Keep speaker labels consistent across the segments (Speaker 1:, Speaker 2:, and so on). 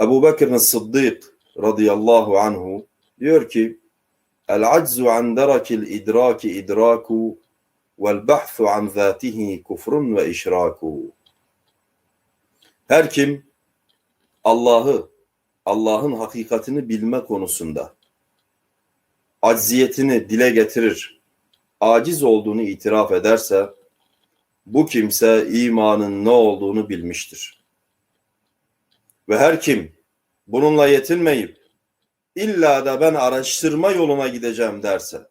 Speaker 1: Ebu Bekir'in Sıddık radıyallahu anhu diyor ki El aczu an derakil idraki idraku vel bahfu an zatihi kufrun ve işraku. Her kim Allah'ı, Allah'ın hakikatini bilme konusunda acziyetini dile getirir, aciz olduğunu itiraf ederse bu kimse imanın ne olduğunu bilmiştir. Ve her kim bununla yetinmeyip illa da ben araştırma yoluna gideceğim derse,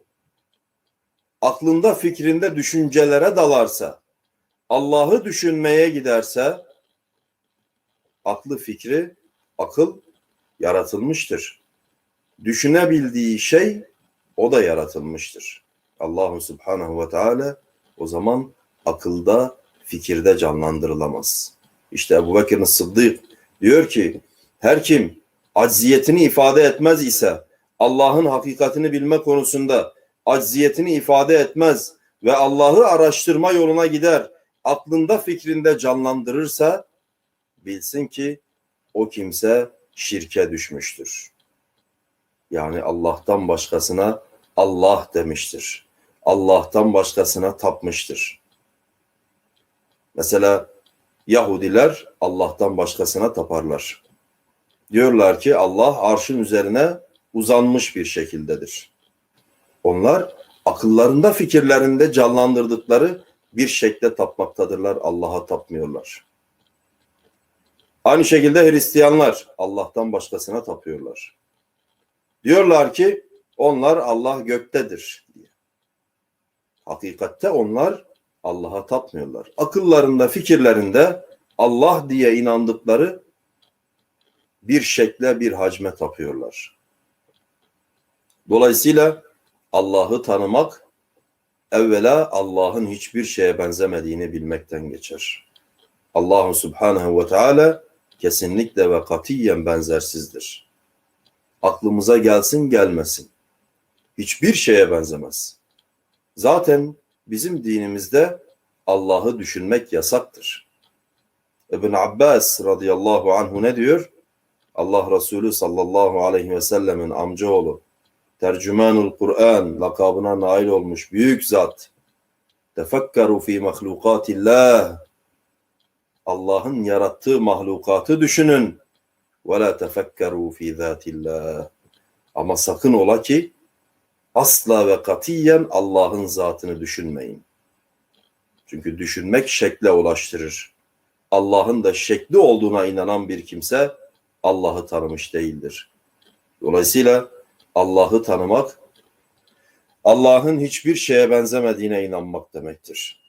Speaker 1: aklında fikrinde düşüncelere dalarsa, Allah'ı düşünmeye giderse, aklı fikri, akıl yaratılmıştır. Düşünebildiği şey o da yaratılmıştır. Allahu Subhanahu ve Teala o zaman akılda, fikirde canlandırılamaz. İşte Ebu Bekir'in Sıddık diyor ki her kim acziyetini ifade etmez ise Allah'ın hakikatini bilme konusunda acziyetini ifade etmez ve Allah'ı araştırma yoluna gider, aklında fikrinde canlandırırsa bilsin ki o kimse şirke düşmüştür. Yani Allah'tan başkasına Allah demiştir. Allah'tan başkasına tapmıştır. Mesela Yahudiler Allah'tan başkasına taparlar. Diyorlar ki Allah arşın üzerine uzanmış bir şekildedir. Onlar akıllarında fikirlerinde canlandırdıkları bir şekle tapmaktadırlar. Allah'a tapmıyorlar. Aynı şekilde Hristiyanlar Allah'tan başkasına tapıyorlar. Diyorlar ki onlar Allah göktedir. Hakikatte onlar Allah'a tapmıyorlar. Akıllarında, fikirlerinde Allah diye inandıkları bir şekle, bir hacme tapıyorlar. Dolayısıyla Allah'ı tanımak evvela Allah'ın hiçbir şeye benzemediğini bilmekten geçer. Allahu Subhanahu ve Teala kesinlikle ve katiyen benzersizdir. Aklımıza gelsin gelmesin. Hiçbir şeye benzemez. Zaten bizim dinimizde Allah'ı düşünmek yasaktır. İbn Abbas radıyallahu anhu ne diyor? Allah Resulü sallallahu aleyhi ve sellemin amcaoğlu, tercümanul Kur'an lakabına nail olmuş büyük zat. Tefekkeru fi mahlukatillah. Allah'ın yarattığı mahlukatı düşünün. Ve la tefekkeru fi zatillah. Ama sakın ola ki asla ve katiyen Allah'ın zatını düşünmeyin. Çünkü düşünmek şekle ulaştırır. Allah'ın da şekli olduğuna inanan bir kimse Allah'ı tanımış değildir. Dolayısıyla Allah'ı tanımak Allah'ın hiçbir şeye benzemediğine inanmak demektir.